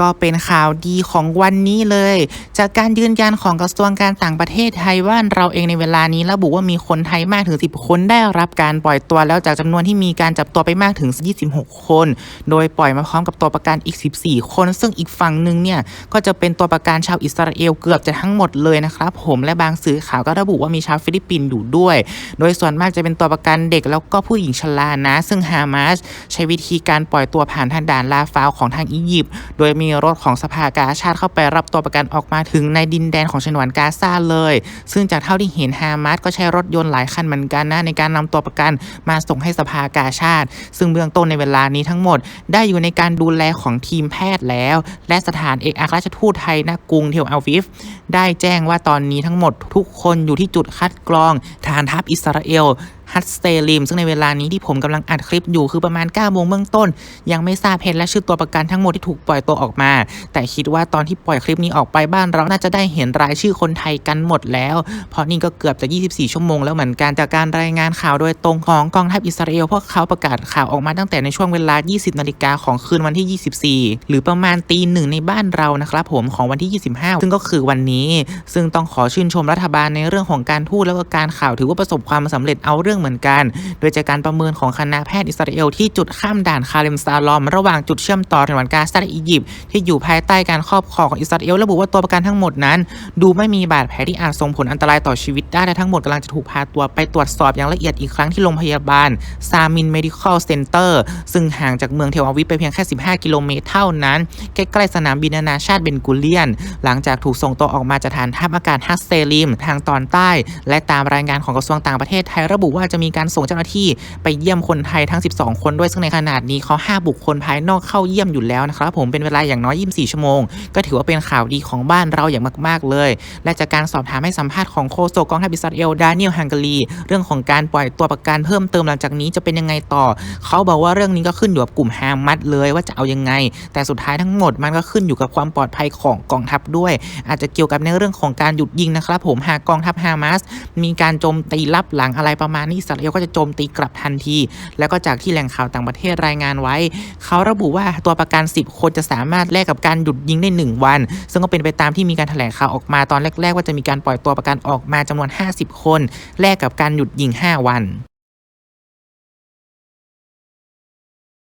ก็เป็นข่าวดีของวันนี้เลย จากการยืนยันของกระทรวงการต่างประเทศไทยว่าเราเองในเวลานี้ระบุว่ามีคนไทยมากถึง 10 คนได้รับการปล่อยตัวแล้วจากจำนวนที่มีการจับตัวไปมากถึง 26 คน โดยปล่อยมาพร้อมกับตัวประกันอีก 14 คน ซึ่งอีกฝั่งหนึ่งเนี่ยก็จะเป็นตัวประกันชาวอิสราเอลเกือบจะทั้งหมดเลยนะครับผมและบางสื่อข่าวก็ระบุว่ามีชาวฟิลิปปินส์อยู่ด้วย โดยส่วนมากจะเป็นตัวประกันเด็กแล้วก็ผู้หญิงชรานะ ซึ่งฮามาสใช้วิธีการปล่อยตัวผ่านทางด่านลาฟาวของทางอียิปต์โดยมีีรถของสภากาชาติเข้าไปรับตัวประกันออกมาถึงในดินแดนของฉนวนกาซาเลย ซึ่งจากเท่าที่เห็นฮามาสก็ใช้รถยนต์หลายคันเหมือนกันนะในการนำตัวประกันมาส่งให้สภากาชาติ ซึ่งเบื้องต้นในเวลานี้ทั้งหมด ได้อยู่ในการดูแลของทีมแพทย์แล้ว และสถานเอกอัครราชทูตไทยณกรุงเทลอาวิฟได้แจ้งว่าตอนนี้ทั้งหมดทุกคนอยู่ที่จุดคัดกรองฐานทัพอิสราเอล ฮัตสเตลิมซึ่งในเวลานี้ที่ผมกำลังอัดคลิปอยู่คือประมาณ9โมงเบื้องต้น ยังไม่ทราบเพศและชื่อตัวประกันทั้งหมดที่ถูกปล่อยตัวออกมา แต่คิดว่าตอนที่ปล่อยคลิปนี้ออกไปบ้านเราน่าจะได้เห็นรายชื่อคนไทยกันหมดแล้ว เพราะนี่ก็เกือบจะ 24 ชั่วโมงแล้วเหมือนกันจากการรายงานข่าวโดยตรงของกองทัพอิสราเอลเพราะเขาประกาศข่าวออกมาตั้งแต่ในช่วงเวลา 20 นาฬิกาของคืนวันที่ 24 หรือประมาณตีหนึ่งในบ้านเรานะครับผมของวันที่ 25 ซึ่งก็คือวันนี้ ซึ่งต้องขอชื่นชมรัฐบาลในเรื่องของการทูตแล้วก็การข่าวถือว่าประสบความสำเร็จเอาเรื่องเหมือนกัน โดยจากการประเมินของคณะแพทย์อิสราเอลที่จุดข้ามด่านคาเลมซาลอม ระหว่างจุดเชื่อมต่อถนนกาซาและอียิปต์ที่อยู่ภายใต้การครอบครองของอิสราเอลระบุว่าตัวประกันทั้งหมดนั้น ดูไม่มีบาดแผลที่อาจส่งผลอันตรายต่อชีวิตได้และทั้งหมดกำลังจะถูกพาตัวไปตรวจสอบอย่างละเอียดอีกครั้งที่โรงพยาบาลซามินเมดิคอลเซ็นเตอร์ซึ่งห่างจากเมืองเทลอาวิฟไปเพียงแค่ 15 กิโลเมตรเท่านั้น ใกล้ๆสนามบินนานาชาติเบนกุเลียน หลังจากถูกส่งตัวออกมาจากฐานทัพอากาศฮัสเซลิม ทางตอนใต้ และตามรายงานของกระทรวงต่างประเทศไทยระบุว่าจะมีการส่งเจ้าหน้าที่ไปเยี่ยมคนไทยทั้ง 12 คนด้วยซึ่งในขนาดนี้เขาห้าบุคคลภายนอกเข้าเยี่ยมอยู่แล้วนะครับผมเป็นเวลาอย่างน้อย 24 ชั่วโมง ก็ถือว่าเป็นข่าวดีของบ้านเราอย่างมาก ๆ เลย และจากการสอบถามให้สัมภาษณ์ของโฆษกกองทัพอิสราเอลดานิเอลฮังการีเรื่องของการปล่อยตัวประกันเพิ่มเติมหลังจากนี้จะเป็นยังไงต่อ เขาบอกว่าเรื่องนี้ก็ขึ้นอยู่กับกลุ่มฮามัสเลยว่าจะเอายังไง แต่สุดท้ายทั้งหมดมันก็ขึ้นอยู่กับความปลอดภัยของกองทัพด้วย อาจจะเกี่ยวกับในเรื่องของการหยุดยิงนะครับผมหากกองทัพฮามาสมีการโจมตีลับหลังอะไรประมาณนี้อิสราเอลก็จะโจมตีกลับทันที แล้วก็จากที่แหล่งข่าวต่างประเทศรายงานไว้ เขาระบุว่าตัวประกัน 10 คนจะสามารถแลกกับการหยุดยิงได้ 1 วัน ซึ่งก็เป็นไปตามที่มีการแถลงข่าวออกมาตอนแรก ๆ ว่าจะมีการปล่อยตัวประกันออกมาจำนวน 50 คน แลกกับการหยุดยิง 5 วัน